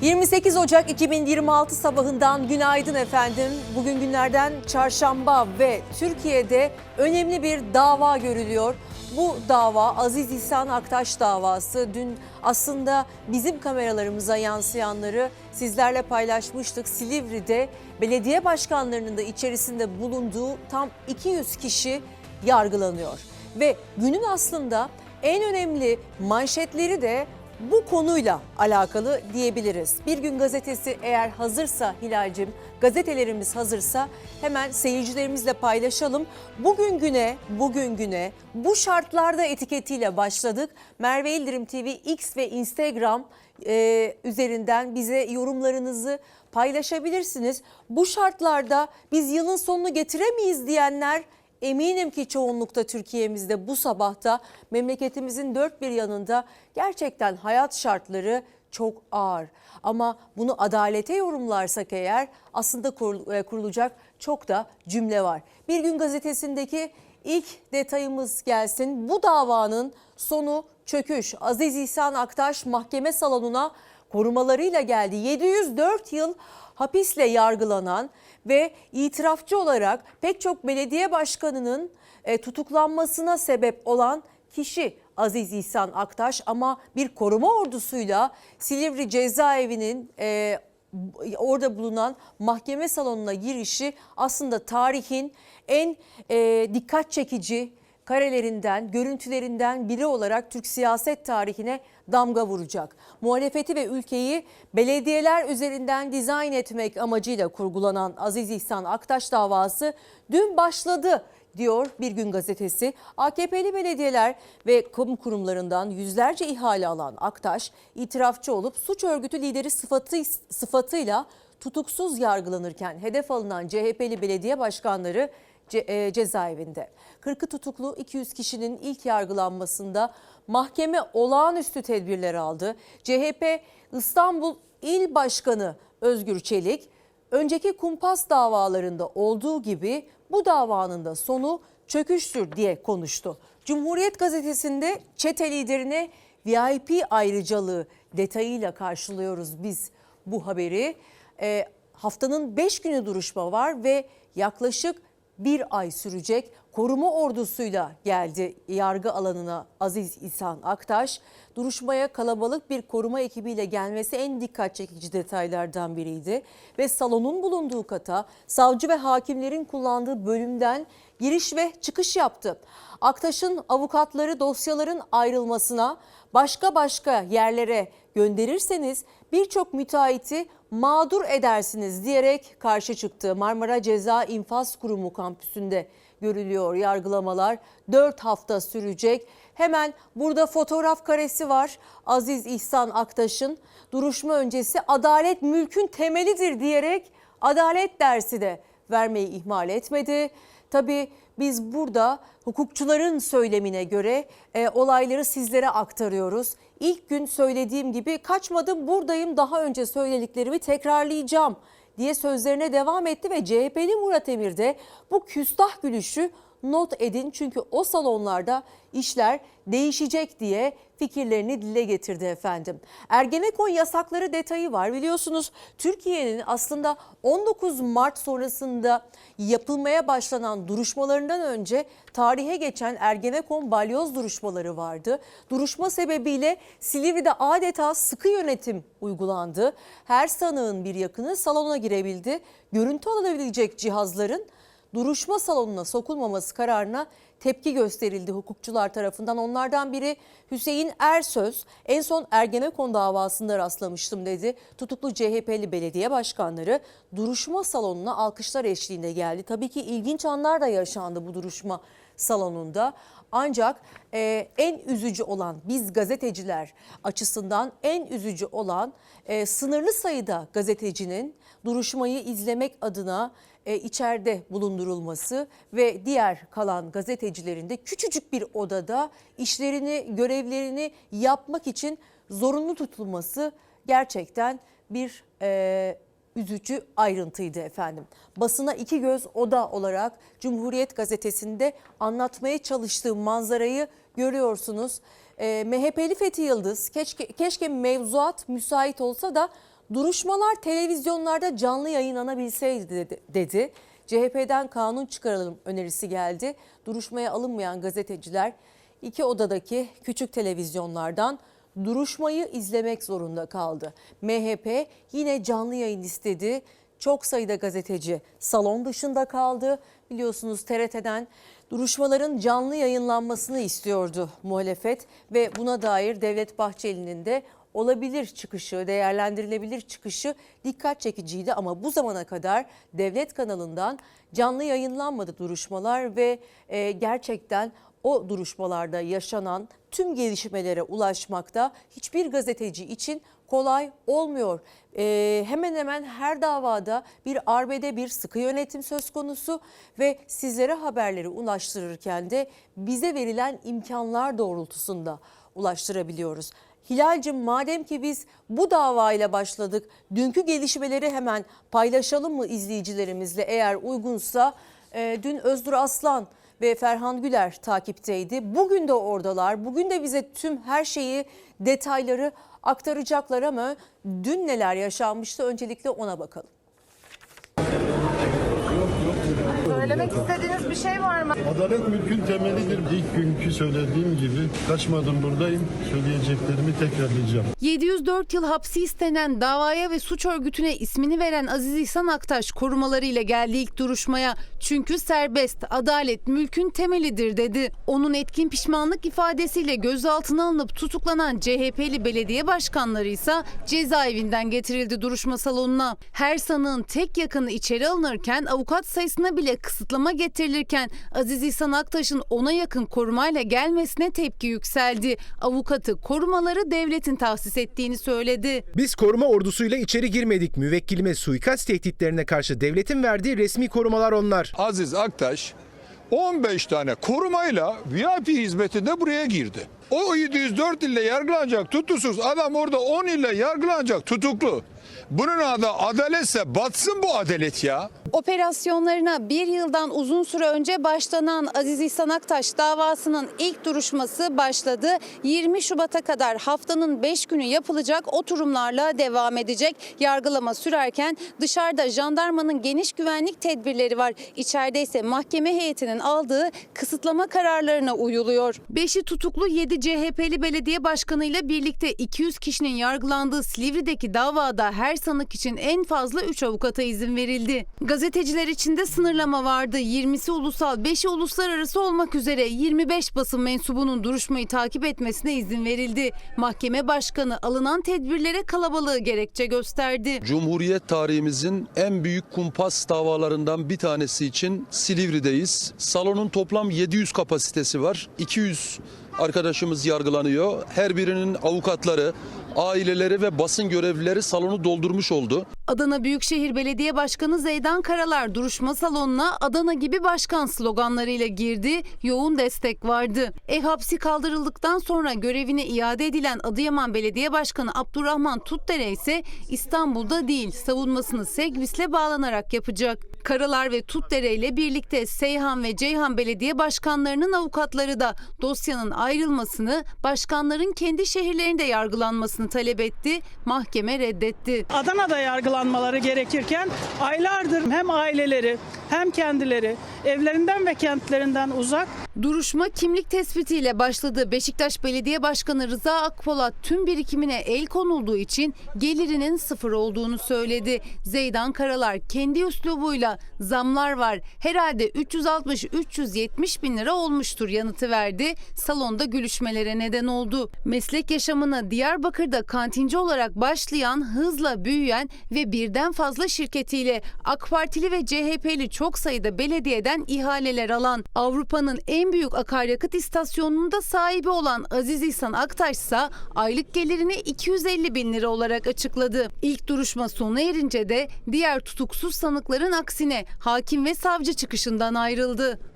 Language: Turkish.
28 Ocak 2026 sabahından günaydın efendim. Bugün günlerden çarşamba ve Türkiye'de önemli bir dava görülüyor. Bu dava Aziz İhsan Aktaş davası. Dün aslında bizim kameralarımıza yansıyanları sizlerle paylaşmıştık. Silivri'de belediye başkanlarının da içerisinde bulunduğu tam 200 kişi yargılanıyor. Ve günün aslında en önemli manşetleri de bu konuyla alakalı diyebiliriz. Bir gün gazetesi eğer hazırsa Hilal'cim, gazetelerimiz hazırsa hemen seyircilerimizle paylaşalım. Bugün güne, bugün güne bu şartlarda etiketiyle başladık. Merve İldirim TV X ve Instagram e, üzerinden bize yorumlarınızı paylaşabilirsiniz. Bu şartlarda biz yılın sonunu getiremeyiz diyenler Eminim ki çoğunlukta Türkiye'mizde bu sabahta memleketimizin dört bir yanında gerçekten hayat şartları çok ağır. Ama bunu adalete yorumlarsak eğer aslında e, kurulacak çok da cümle var. Bir gün gazetesindeki ilk detayımız gelsin. Bu davanın sonu çöküş. Aziz İhsan Aktaş mahkeme salonuna korumalarıyla geldi. 704 yıl hapisle yargılanan ve itirafçı olarak pek çok belediye başkanının e, tutuklanmasına sebep olan kişi Aziz İhsan Aktaş ama bir koruma ordusuyla Silivri cezaevinin e, orada bulunan mahkeme salonuna girişi aslında tarihin en e, dikkat çekici karelerinden, görüntülerinden biri olarak Türk siyaset tarihine damga vuracak. Muhalefeti ve ülkeyi belediyeler üzerinden dizayn etmek amacıyla kurgulanan Aziz İhsan Aktaş davası dün başladı diyor Bir Gün Gazetesi. AKP'li belediyeler ve kamu kurumlarından yüzlerce ihale alan Aktaş itirafçı olup suç örgütü lideri sıfatı, sıfatıyla tutuksuz yargılanırken hedef alınan CHP'li belediye başkanları e, cezaevinde. 40'ı tutuklu 200 kişinin ilk yargılanmasında mahkeme olağanüstü tedbirler aldı. CHP İstanbul İl Başkanı Özgür Çelik önceki kumpas davalarında olduğu gibi bu davanın da sonu çöküştür diye konuştu. Cumhuriyet gazetesinde çete liderine VIP ayrıcalığı detayıyla karşılıyoruz biz bu haberi. E, haftanın 5 günü duruşma var ve yaklaşık bir ay sürecek koruma ordusuyla geldi yargı alanına Aziz İhsan Aktaş. Duruşmaya kalabalık bir koruma ekibiyle gelmesi en dikkat çekici detaylardan biriydi. Ve salonun bulunduğu kata savcı ve hakimlerin kullandığı bölümden giriş ve çıkış yaptı. Aktaş'ın avukatları dosyaların ayrılmasına başka başka yerlere gönderirseniz birçok müteahhiti mağdur edersiniz diyerek karşı çıktı. Marmara Ceza İnfaz Kurumu kampüsünde görülüyor yargılamalar. 4 hafta sürecek. Hemen burada fotoğraf karesi var. Aziz İhsan Aktaş'ın duruşma öncesi adalet mülkün temelidir diyerek adalet dersi de vermeyi ihmal etmedi. Tabii biz burada hukukçuların söylemine göre e, olayları sizlere aktarıyoruz. İlk gün söylediğim gibi kaçmadım buradayım daha önce söylediklerimi tekrarlayacağım diye sözlerine devam etti ve CHP'li Murat Emir de bu küstah gülüşü not edin çünkü o salonlarda işler değişecek diye fikirlerini dile getirdi efendim. Ergenekon yasakları detayı var biliyorsunuz Türkiye'nin aslında 19 Mart sonrasında yapılmaya başlanan duruşmalarından önce tarihe geçen Ergenekon balyoz duruşmaları vardı. Duruşma sebebiyle Silivri'de adeta sıkı yönetim uygulandı. Her sanığın bir yakını salona girebildi. Görüntü alınabilecek cihazların duruşma salonuna sokulmaması kararına tepki gösterildi hukukçular tarafından. Onlardan biri Hüseyin Ersöz en son Ergenekon davasında rastlamıştım dedi. Tutuklu CHP'li belediye başkanları duruşma salonuna alkışlar eşliğinde geldi. Tabii ki ilginç anlar da yaşandı bu duruşma salonunda. Ancak e, en üzücü olan biz gazeteciler açısından en üzücü olan e, sınırlı sayıda gazetecinin duruşmayı izlemek adına e, içeride bulundurulması ve diğer kalan gazetecilerin de küçücük bir odada işlerini, görevlerini yapmak için zorunlu tutulması gerçekten bir e, üzücü ayrıntıydı efendim. Basına iki göz oda olarak Cumhuriyet Gazetesi'nde anlatmaya çalıştığım manzarayı görüyorsunuz. E, MHP'li Fethi Yıldız keşke, keşke mevzuat müsait olsa da Duruşmalar televizyonlarda canlı yayınlanabilseydi dedi. dedi. CHP'den kanun çıkaralım önerisi geldi. Duruşmaya alınmayan gazeteciler iki odadaki küçük televizyonlardan duruşmayı izlemek zorunda kaldı. MHP yine canlı yayın istedi. Çok sayıda gazeteci salon dışında kaldı. Biliyorsunuz TRT'den duruşmaların canlı yayınlanmasını istiyordu muhalefet ve buna dair Devlet Bahçeli'nin de olabilir çıkışı, değerlendirilebilir çıkışı dikkat çekiciydi ama bu zamana kadar devlet kanalından canlı yayınlanmadı duruşmalar ve e, gerçekten o duruşmalarda yaşanan tüm gelişmelere ulaşmakta hiçbir gazeteci için kolay olmuyor. E, hemen hemen her davada bir arbede bir sıkı yönetim söz konusu ve sizlere haberleri ulaştırırken de bize verilen imkanlar doğrultusunda ulaştırabiliyoruz. Hilal'cim madem ki biz bu davayla başladık, dünkü gelişmeleri hemen paylaşalım mı izleyicilerimizle eğer uygunsa? E, dün Özgür Aslan ve Ferhan Güler takipteydi. Bugün de oradalar. Bugün de bize tüm her şeyi, detayları aktaracaklar ama dün neler yaşanmıştı öncelikle ona bakalım. Söylemek istediğiniz bir şey var mı? Adalet mülkün temelidir. İlk günkü söylediğim gibi kaçmadım buradayım. Söyleyeceklerimi tekrarlayacağım. 704 yıl hapsi istenen davaya ve suç örgütüne ismini veren Aziz İhsan Aktaş korumalarıyla geldi ilk duruşmaya. Çünkü serbest, adalet mülkün temelidir dedi. Onun etkin pişmanlık ifadesiyle gözaltına alınıp tutuklanan CHP'li belediye başkanları ise cezaevinden getirildi duruşma salonuna. Her sanığın tek yakını içeri alınırken avukat sayısına bile kısıtlama getirilirken Aziz İhsan Aktaş'ın ona yakın korumayla gelmesine tepki yükseldi. Avukatı korumaları devletin tahsis ettiğini söyledi. Biz koruma ordusuyla içeri girmedik. Müvekkilime suikast tehditlerine karşı devletin verdiği resmi korumalar onlar. Aziz Aktaş 15 tane korumayla VIP hizmetinde buraya girdi. O 704 ile yargılanacak tutusuz adam orada 10 ile yargılanacak tutuklu. Bunun adı adaletse batsın bu adalet ya. Operasyonlarına bir yıldan uzun süre önce başlanan Aziz İhsan Aktaş davasının ilk duruşması başladı. 20 Şubat'a kadar haftanın 5 günü yapılacak oturumlarla devam edecek. Yargılama sürerken dışarıda jandarmanın geniş güvenlik tedbirleri var. İçeride ise mahkeme heyetinin aldığı kısıtlama kararlarına uyuluyor. 5'i tutuklu 7 CHP'li belediye başkanıyla birlikte 200 kişinin yargılandığı Silivri'deki davada her sanık için en fazla 3 avukata izin verildi. Gazeteciler için de sınırlama vardı. 20'si ulusal, 5'i uluslararası olmak üzere 25 basın mensubunun duruşmayı takip etmesine izin verildi. Mahkeme başkanı alınan tedbirlere kalabalığı gerekçe gösterdi. Cumhuriyet tarihimizin en büyük kumpas davalarından bir tanesi için Silivri'deyiz. Salonun toplam 700 kapasitesi var. 200 arkadaşımız yargılanıyor. Her birinin avukatları, aileleri ve basın görevlileri salonu doldurmuş oldu. Adana Büyükşehir Belediye Başkanı Zeydan Karalar duruşma salonuna Adana gibi başkan sloganlarıyla girdi. Yoğun destek vardı. Ev hapsi kaldırıldıktan sonra görevine iade edilen Adıyaman Belediye Başkanı Abdurrahman Tutdere ise İstanbul'da değil savunmasını Segvis'le bağlanarak yapacak. Karalar ve Tutdere ile birlikte Seyhan ve Ceyhan Belediye Başkanlarının avukatları da dosyanın ayrılmasını, başkanların kendi şehirlerinde yargılanmasını talep etti. Mahkeme reddetti. Adana'da yargılanmaları gerekirken aylardır hem aileleri hem kendileri evlerinden ve kentlerinden uzak Duruşma kimlik tespitiyle başladı. Beşiktaş Belediye Başkanı Rıza Akpolat tüm birikimine el konulduğu için gelirinin sıfır olduğunu söyledi. Zeydan Karalar kendi üslubuyla zamlar var. Herhalde 360-370 bin lira olmuştur yanıtı verdi. Salonda gülüşmelere neden oldu. Meslek yaşamına Diyarbakır'da kantinci olarak başlayan, hızla büyüyen ve birden fazla şirketiyle AK Partili ve CHP'li çok sayıda belediyeden ihaleler alan Avrupa'nın en büyük akaryakıt istasyonunun da sahibi olan Aziz İhsan Aktaş ise aylık gelirini 250 bin lira olarak açıkladı. İlk duruşma sona erince de diğer tutuksuz sanıkların aksine hakim ve savcı çıkışından ayrıldı.